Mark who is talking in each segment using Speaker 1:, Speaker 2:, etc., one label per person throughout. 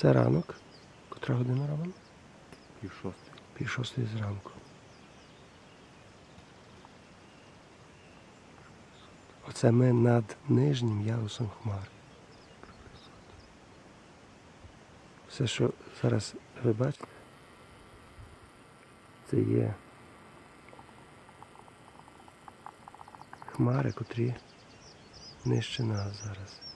Speaker 1: Це ранок. Котра година ранок?
Speaker 2: Пів шостий.
Speaker 1: Пів шостої зранку. Оце ми над нижнім ярусом хмар. Все, що зараз ви бачите, це є хмари, котрі нижче нас зараз.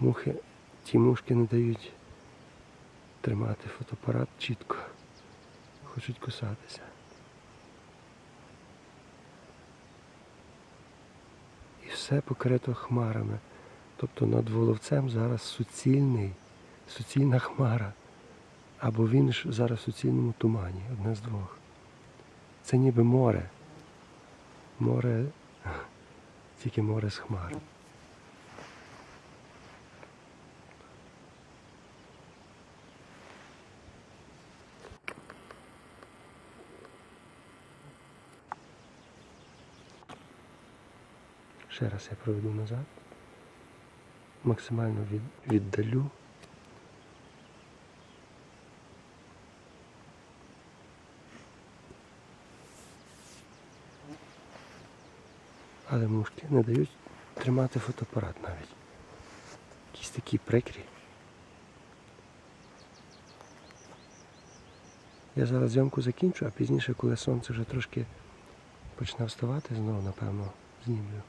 Speaker 1: Мухи, ті мушки не дають тримати фотоапарат чітко. Хочуть кусатися. І все покрито хмарами. Тобто над воловцем зараз суцільний, суцільна хмара. Або він ж зараз в суцільному тумані, одне з двох. Це ніби море. Море, тільки море з хмар. Ще раз я проведу назад. Максимально від, віддалю. Але мушки не дають тримати фотоапарат навіть. Якісь такі прикрі. Я зараз зйомку закінчу, а пізніше, коли сонце вже трошки почне вставати, знову, напевно, знімлю.